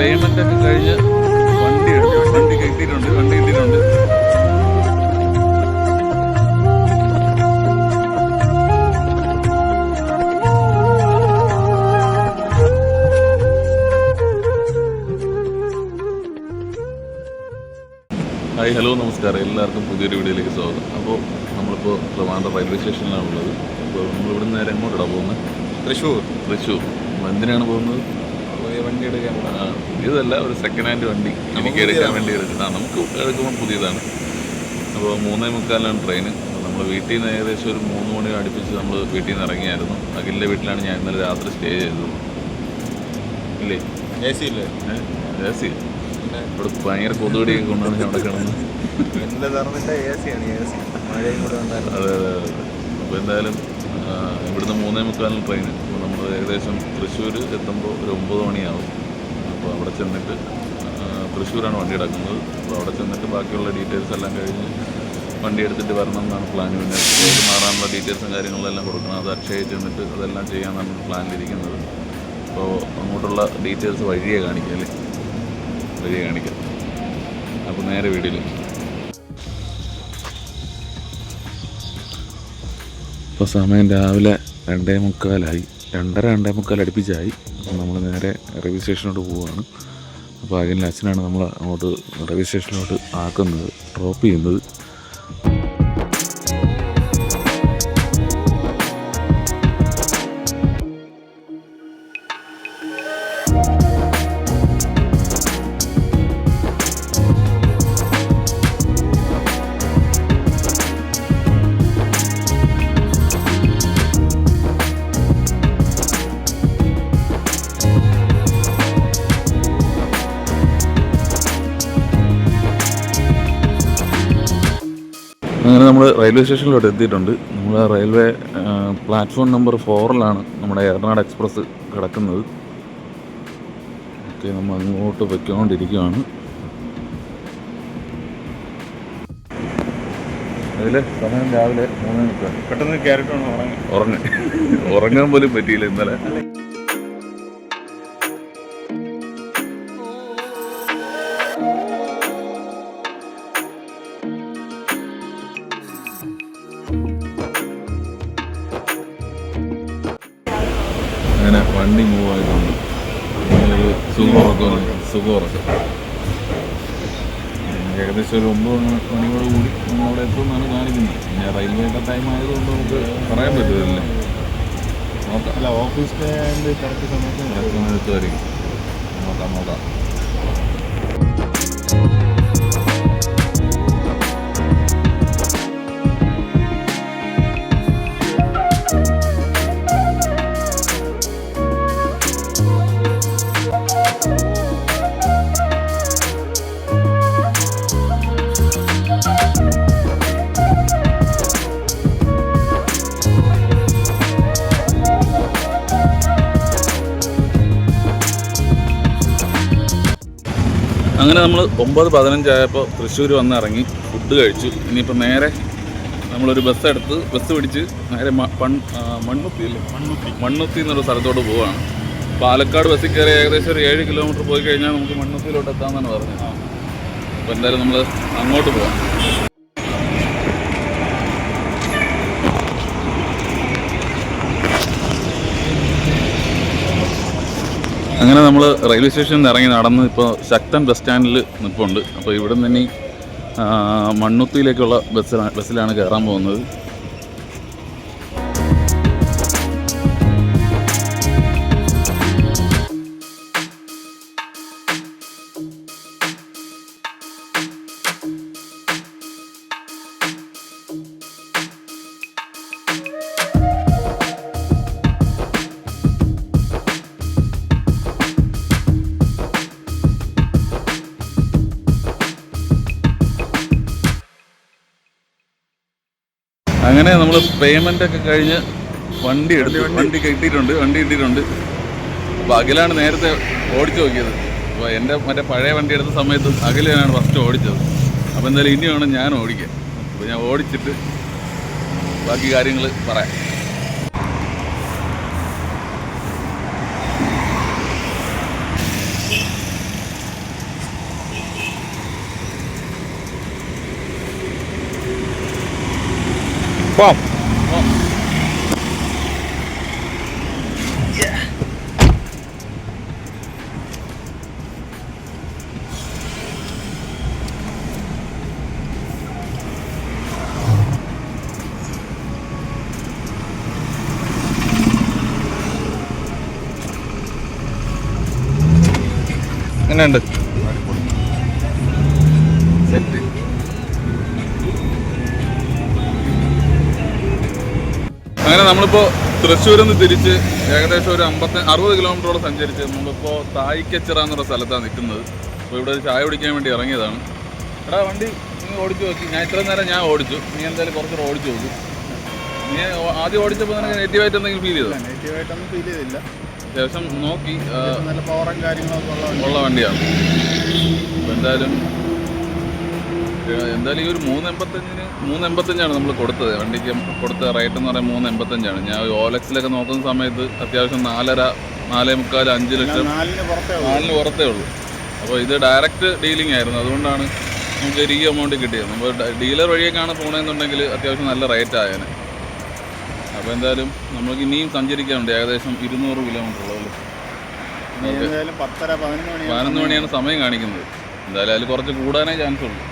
Payment ഒക്കെ കഴിഞ്ഞ് വണ്ടി എടുത്തു വണ്ടി കിട്ടിയിട്ടുണ്ട് വണ്ടി കിട്ടിയിട്ടുണ്ട്. ഹായ് ഹലോ നമസ്കാരം. എല്ലാവർക്കും പുതിയൊരു വീഡിയോയിലേക്ക് സ്വാഗതം. അപ്പോൾ നമ്മളിപ്പോൾ ട്രിവാൻഡ്രം റെയിൽവേ സ്റ്റേഷനിലാണുള്ളത് അപ്പോൾ നമ്മൾ ഇവിടെ നിന്ന് നേരെ എങ്ങോട്ടാണ് പോകുന്നത്? തൃശ്ശൂർ. തൃശ്ശൂർ. അപ്പോൾ എന്തിനാണ് പോകുന്നത്? വണ്ടി എടുക്കാൻ ആ, ഇതല്ല ഒരു സെക്കൻഡ് ഹാൻഡ് വണ്ടി. നമുക്ക് എടുക്കാൻ വേണ്ടി എടുക്കുന്നത് നമുക്ക് എടുക്കുമ്പോൾ പുതിയതാണ്. അപ്പോൾ മൂന്നേ മുക്കാലാണ് ട്രെയിൻ നമ്മൾ വീട്ടിൽ നിന്ന് ഏകദേശം ഒരു മൂന്ന് മണി അടുപ്പിച്ച് നമ്മൾ വീട്ടിൽ നിന്ന് ഇറങ്ങിയായിരുന്നു. അഖിലിന്റെ വീട്ടിലാണ് ഞാൻ ഇന്നലെ രാത്രി സ്റ്റേ ചെയ്തത്. ഇല്ലേ? എ സി ഇല്ലേ എ സി ഇവിടെ ഭയങ്കര കൊതുകടിയൊക്കെ കൊണ്ടാണ് ഞാൻ അവിടെ കിടന്നത് അതെ അതെ അതെ അപ്പോൾ എന്തായാലും ഇവിടുന്ന് മൂന്നേ മുക്കാലിന് ട്രെയിൻ ഏകദേശം തൃശ്ശൂർ എത്തുമ്പോൾ ഒരു ഒമ്പത് മണിയാവും. അപ്പോൾ അവിടെ ചെന്നിട്ട് തൃശ്ശൂരാണ് വണ്ടി എടുക്കുന്നത് അപ്പോൾ അവിടെ ചെന്നിട്ട് ബാക്കിയുള്ള ഡീറ്റെയിൽസ് എല്ലാം കഴിഞ്ഞ് വണ്ടി എടുത്തിട്ട് വരണം എന്നാണ് പ്ലാൻ പിന്നെ മാറാനുള്ള ഡീറ്റെയിൽസും കാര്യങ്ങളും എല്ലാം കൊടുക്കണം. അത് അക്ഷയ ചെന്നിട്ട് അതെല്ലാം ചെയ്യാനാണ് പ്ലാനിലിരിക്കുന്നത് അപ്പോൾ അങ്ങോട്ടുള്ള ഡീറ്റെയിൽസ് വഴിയെ കാണിക്കാം അല്ലേ? വഴിയെ കാണിക്കാം. അപ്പോൾ നേരെ വീട്ടിൽ ഇപ്പോൾ സമയം രാവിലെ രണ്ടേ മുക്കാലായി. രണ്ടര രണ്ടേ മുക്കാൽ അടുപ്പിച്ചായി. അപ്പം നമ്മൾ നേരെ റെയിൽവേ സ്റ്റേഷനിലോട്ട് പോവുകയാണ് അപ്പോൾ അതിന്റെ അച്ഛനാണ് നമ്മൾ അങ്ങോട്ട് റെയിൽവേ സ്റ്റേഷനിലോട്ട് ആക്കുന്നത് ഡ്രോപ്പ് ചെയ്യുന്നത്. അങ്ങനെ നമ്മൾ റെയിൽവേ സ്റ്റേഷനിലോട്ട് എത്തിയിട്ടുണ്ട്. നമ്മൾ റെയിൽവേ പ്ലാറ്റ്ഫോം നമ്പർ ഫോറിലാണ് നമ്മുടെ എറണാട് എക്സ്പ്രസ് കിടക്കുന്നത്. ഓക്കെ നമ്മൾ അങ്ങോട്ട് വയ്ക്കൊണ്ടിരിക്കുകയാണ് അതിൽ സമയം രാവിലെ മൂന്ന് പെട്ടെന്ന് ക്യാരറ്റ് വേണം ഉറങ്ങി. ഉറങ്ങ. ഉറങ്ങാൻ പോലും പറ്റിയില്ല ഇന്നലെ. അങ്ങനെ വണ്ടി മൂവ് ആയതുകൊണ്ട് ഒരു സുഖമുറക്കം സുഖമുറക്കം ഏകദേശം ഒരു ഒമ്പത് മണിയോട് കൂടി നമ്മൾ അവിടെ എത്തുമെന്നാണ് കാണിക്കുന്നത്. പിന്നെ റെയിൽവേയുടെ ടൈം ആയതുകൊണ്ട് നമുക്ക് പറയാൻ പറ്റില്ല നോക്കാം. അല്ല ഓഫീസ് കറക്റ്റ് സമയത്ത് കറക്റ്റ് സമയത്ത് വരും. നോക്കാം നോക്കാം. അങ്ങനെ നമ്മൾ ഒമ്പത് പതിനഞ്ചായപ്പോൾ തൃശ്ശൂർ വന്ന് ഇറങ്ങി ഫുഡ് കഴിച്ചു. ഇനിയിപ്പോൾ നേരെ നമ്മളൊരു ബസ് എടുത്ത് ബസ് പിടിച്ച് നേരെ മൺമുത്തി അല്ലേ മൺമുത്തി മണ്ണുത്തി. എന്നൊരു സ്ഥലത്തോട്ട് പോവാണ്. പാലക്കാട് ബസ്സിൽ കയറി ഏകദേശം ഒരു ഏഴ് കിലോമീറ്റർ പോയി കഴിഞ്ഞാൽ നമുക്ക് മണ്ണുത്തിയിലോട്ട് എത്താമെന്നാണ് പറഞ്ഞത്. അപ്പോൾ എന്തായാലും നമ്മൾ അങ്ങോട്ട് പോവാം. അങ്ങനെ നമ്മൾ റെയിൽവേ സ്റ്റേഷനിൽ ഇറങ്ങി നടന്ന് ഇപ്പോൾ ശക്തൻ ബസ് സ്റ്റാൻഡിൽ നിൽപ്പുണ്ട്. അപ്പോൾ ഇവിടെ നിന്ന് മണ്ണുത്തിയിലേക്കുള്ള ബസ്സിലാണ് ബസ്സിലാണ് കയറാൻ പോകുന്നത്. അങ്ങനെ നമ്മൾ പേയ്മെന്റ് ഒക്കെ കഴിഞ്ഞ് വണ്ടി എടുത്തു വണ്ടി കിട്ടിയിട്ടുണ്ട് വണ്ടി കിട്ടിയിട്ടുണ്ട്. അപ്പോൾ അഖിലാണ് നേരത്തെ ഓടിച്ചു നോക്കിയത്. അപ്പോൾ എന്റെ മറ്റേ പഴയ വണ്ടി എടുത്ത സമയത്ത് അഖിലാണ് ഫസ്റ്റ് ഓടിച്ചത്. അപ്പോൾ എന്തായാലും ഇനി വേണം ഞാൻ ഓടിക്കാൻ. അപ്പോൾ ഞാൻ ഓടിച്ചിട്ട് ബാക്കി കാര്യങ്ങൾ പറയാം. പോം എങ്ങനെയുണ്ട് അങ്ങനെ നമ്മളിപ്പോൾ തൃശ്ശൂരിൽ നിന്ന് തിരിച്ച് ഏകദേശം ഒരു അമ്പത്തി അറുപത് കിലോമീറ്ററോളം സഞ്ചരിച്ച് നമ്മളിപ്പോൾ തായിക്കച്ചിറ എന്നുള്ള സ്ഥലത്താണ് നിൽക്കുന്നത് അപ്പോൾ ഇവിടെ ഒരു ചായ കുടിക്കാൻ വേണ്ടി ഇറങ്ങിയതാണ്. എടാ വണ്ടി നീ ഓടിച്ചു നോക്കി. ഞാൻ ഇത്ര നേരം ഞാൻ ഓടിച്ചു. നീ എന്തായാലും കുറച്ചുകൂടെ ഓടിച്ചു നോക്കി. നീ ആദ്യം ഓടിച്ചപ്പോൾ നിനക്ക് നെഗറ്റീവായിട്ട് എന്തെങ്കിലും ഫീൽ ചെയ്തോ നെഗറ്റീവായിട്ടൊന്നും ഫീൽ ചെയ്തില്ല. അത്യാവശ്യം നോക്കി. നല്ല പവറും കാര്യങ്ങളൊക്കെ ഉള്ള വണ്ടിയാണ് അപ്പോൾ എന്തായാലും എന്തായാലും ഈ ഒരു മൂന്ന് എൺപത്തഞ്ചിന് മൂന്ന് എൺപത്തഞ്ചാണ് നമ്മൾ കൊടുത്തത്. വണ്ടിക്ക് കൊടുത്ത റേറ്റ് എന്ന് പറയുന്നത് മൂന്ന് എൺപത്തഞ്ചാണ് ഞാൻ ഓലക്സിലൊക്കെ നോക്കുന്ന സമയത്ത് അത്യാവശ്യം നാലര നാലേ മുക്കാൽ അഞ്ച് ലക്ഷം നാലിന് പുറത്തേ ഉള്ളൂ. അപ്പോൾ ഇത് ഡയറക്റ്റ് ഡീലിംഗ് ആയിരുന്നു. അതുകൊണ്ടാണ് നമുക്ക് ഈ എമൗണ്ട് കിട്ടിയത്. നമ്മൾ ഡീലർ വഴിയൊക്കെയാണ് പോകണമെന്നുണ്ടെങ്കിൽ അത്യാവശ്യം നല്ല റേറ്റ് ആയേനെ. അപ്പോൾ എന്തായാലും നമ്മൾക്ക് ഇനിയും സഞ്ചരിക്കാനുണ്ട്. ഏകദേശം ഇരുന്നൂറ് കിലോമീറ്റർ ഉള്ളൂ പതിനൊന്ന് മണിയാണ് സമയം. കാണിക്കുന്നത്. എന്തായാലും അതിൽ കുറച്ച് കൂടാനേ ചാൻസ് ഉള്ളൂ.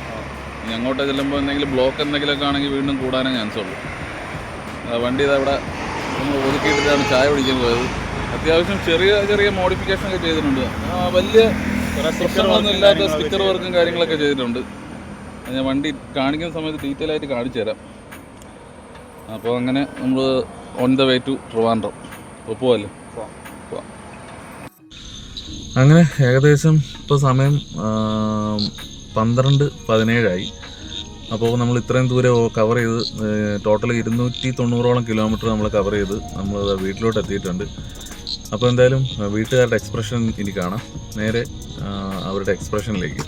ഇനി അങ്ങോട്ട് ചെല്ലുമ്പോൾ എന്തെങ്കിലും ബ്ലോക്ക് എന്തെങ്കിലുമൊക്കെ ആണെങ്കിൽ വീണ്ടും കൂടാനേ ചാൻസ് ഉള്ളൂ. ആ വണ്ടി ഇതാ ഇവിടെ നമ്മൾ ഒതുക്കിയിട്ടാണ് ചായ പിടിക്കാൻ പോയത്. അത്യാവശ്യം ചെറിയ ചെറിയ മോഡിഫിക്കേഷൻ ഒക്കെ ചെയ്തിട്ടുണ്ട്. വലിയ പ്രശ്നങ്ങളൊന്നും ഇല്ലാത്ത സ്റ്റിക്കർ വർക്കും കാര്യങ്ങളൊക്കെ ചെയ്തിട്ടുണ്ട്. ഞാൻ വണ്ടി കാണിക്കുന്ന സമയത്ത് ഡീറ്റെയിൽ ആയിട്ട് കാണിച്ചു തരാം. അപ്പോൾ അങ്ങനെ നമ്മൾ on the way to Trivandrum. അപ്പോൾ പോവല്ലേ? പോവാം. അങ്ങനെ ഏകദേശം ഇപ്പോൾ സമയം പന്ത്രണ്ട് പതിനേഴായി. അപ്പോൾ നമ്മൾ ഇത്രയും ദൂരെ കവർ ചെയ്ത് ടോട്ടൽ ഇരുന്നൂറ്റി തൊണ്ണൂറോളം കിലോമീറ്റർ നമ്മൾ കവർ ചെയ്ത് നമ്മൾ വീട്ടിലോട്ട് എത്തിയിട്ടുണ്ട്. അപ്പോൾ എന്തായാലും വീട്ടുകാരുടെ എക്സ്പ്രഷൻ ഇനി കാണാം. നേരെ അവരുടെ എക്സ്പ്രഷനിലേക്ക്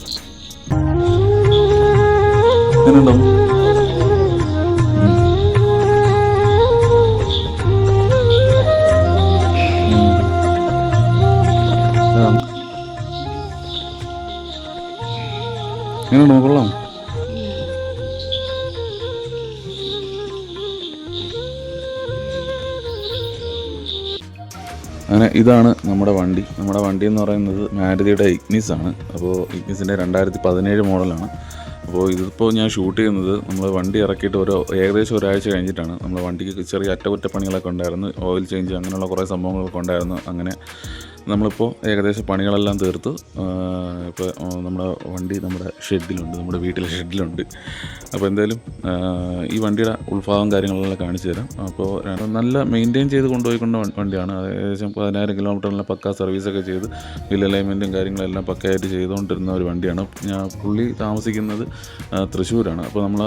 എങ്ങനെയുണ്ടോ നോക്കൊള്ളാം അങ്ങനെ ഇതാണ് നമ്മുടെ വണ്ടി. നമ്മുടെ വണ്ടി എന്ന് പറയുന്നത് മാരുതിയുടെ ഇഗ്നിസ് ആണ്. അപ്പോൾ ഇഗ്നിസിന്റെ രണ്ടായിരത്തി പതിനേഴ് മോഡലാണ്. അപ്പോൾ ഇതിപ്പോൾ ഞാൻ ഷൂട്ട് ചെയ്യുന്നത് നമ്മൾ വണ്ടി ഇറക്കിയിട്ട് ഒരു ഏകദേശം ഒരാഴ്ച കഴിഞ്ഞിട്ടാണ്. നമ്മൾ വണ്ടിക്ക് ചെറിയ അറ്റകുറ്റപ്പണികളൊക്കെ ഉണ്ടായിരുന്നു. ഓയിൽ ചേഞ്ച് അങ്ങനെയുള്ള കുറേ സംഭവങ്ങളൊക്കെ ഉണ്ടായിരുന്നു. അങ്ങനെ നമ്മളിപ്പോൾ ഏകദേശം പണികളെല്ലാം തീർത്തു. ഇപ്പോൾ നമ്മുടെ വണ്ടി നമ്മുടെ ഷെഡിലുണ്ട് നമ്മുടെ വീട്ടിലെ ഷെഡിലുണ്ട്. അപ്പോൾ എന്തായാലും ഈ വണ്ടിയുടെ ഉത്ഭാവം കാര്യങ്ങളെല്ലാം കാണിച്ചു തരാം. അപ്പോൾ നല്ല മെയിന്റെയിൻ ചെയ്ത് കൊണ്ടുപോയിക്കൊണ്ട വണ്ടിയാണ്. ഏകദേശം പതിനായിരം കിലോമീറ്ററിലെ പക്ക സർവീസൊക്കെ ചെയ്ത് ബിൽ അലൈൻമെന്റും കാര്യങ്ങളെല്ലാം പക്കയായിട്ട് ചെയ്തുകൊണ്ടിരുന്ന ഒരു വണ്ടിയാണ്. ഞാൻ പുള്ളി താമസിക്കുന്നത് തൃശ്ശൂരാണ്. അപ്പോൾ നമ്മൾ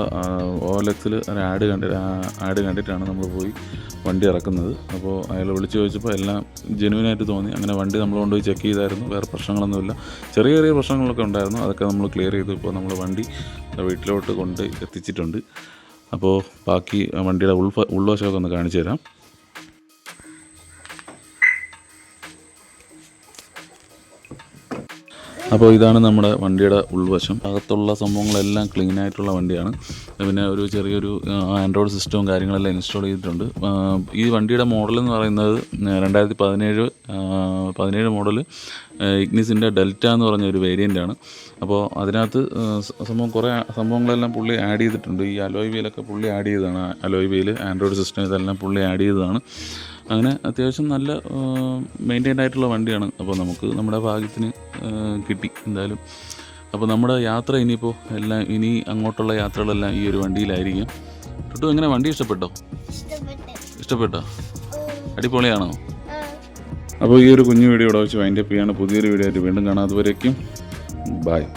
ഓലക്സിൽ ഒരു ആഡ് കണ്ടി ആഡ് കണ്ടിട്ടാണ് നമ്മൾ പോയി വണ്ടി ഇറക്കുന്നത്. അപ്പോൾ അയാൾ വിളിച്ചു ചോദിച്ചപ്പോൾ എല്ലാം ജെനുവിനായിട്ട് തോന്നി. അങ്ങനെ വണ്ടി നമ്മൾ കൊണ്ടുപോയി ചെക്ക് ചെയ്തായിരുന്നു. വേറെ പ്രശ്നങ്ങളൊന്നുമില്ല. ചെറിയ ചെറിയ പ്രശ്നങ്ങളൊക്കെ ഉണ്ടായിരുന്നു. അതൊക്കെ നമ്മൾ ക്ലിയർ ചെയ്തു. ഇപ്പോൾ നമ്മൾ വണ്ടി വീട്ടിലോട്ട് കൊണ്ട് എത്തിച്ചിട്ടുണ്ട്. അപ്പോൾ ബാക്കി വണ്ടിയുടെ ഉൾവ ഉൾവശമൊക്കെ ഒന്ന് കാണിച്ചു തരാം. അപ്പോൾ ഇതാണ് നമ്മുടെ വണ്ടിയുടെ ഉൾവശം. അകത്തുള്ള സംഭവങ്ങളെല്ലാം ക്ലീൻ ആയിട്ടുള്ള വണ്ടിയാണ്. പിന്നെ ഒരു ചെറിയൊരു ആൻഡ്രോയിഡ് സിസ്റ്റവും കാര്യങ്ങളെല്ലാം ഇൻസ്റ്റാൾ ചെയ്തിട്ടുണ്ട്. ഈ വണ്ടിയുടെ മോഡൽ എന്ന് പറയുന്നത് രണ്ടായിരത്തി പതിനേഴ് പതിനേഴ് മോഡൽ ഇഗ്നിസിന്റെ ഡെൽറ്റ എന്ന് പറഞ്ഞ ഒരു വേരിയന്റാണ് അപ്പോൾ അതിനകത്ത് സംഭവം കുറേ സംഭവങ്ങളെല്ലാം പുള്ളി ആഡ് ചെയ്തിട്ടുണ്ട്. ഈ അലോയ് വീലൊക്കെ പുള്ളി ആഡ് ചെയ്തതാണ്. അലോയ് വീൽ ആൻഡ്രോയിഡ് സിസ്റ്റം ഇതെല്ലാം പുള്ളി ആഡ് ചെയ്തതാണ്. അങ്ങനെ അത്യാവശ്യം നല്ല മെയിന്റൈൻഡ് ആയിട്ടുള്ള വണ്ടിയാണ്. അപ്പോൾ നമുക്ക് നമ്മുടെ ഭാഗ്യത്തിന് കിട്ടി എന്തായാലും. അപ്പോൾ നമ്മുടെ യാത്ര ഇനിയിപ്പോൾ എല്ലാം ഇനി അങ്ങോട്ടുള്ള യാത്രകളെല്ലാം ഈ ഒരു വണ്ടിയിലായിരിക്കും. ടുട്ടു എങ്ങനെ വണ്ടി ഇഷ്ടപ്പെട്ടോ? ഇഷ്ടപ്പെട്ടോ. അടിപൊളിയാണോ? അപ്പോൾ ഈ ഒരു കുഞ്ഞു വീഡിയോ ഇവിടെ വെച്ച് വൈൻഡപ്പ് ചെയ്യാണ് പുതിയൊരു വീഡിയോ ആയിട്ട് വീണ്ടും കാണാം. അതുവരേക്കും ബായ്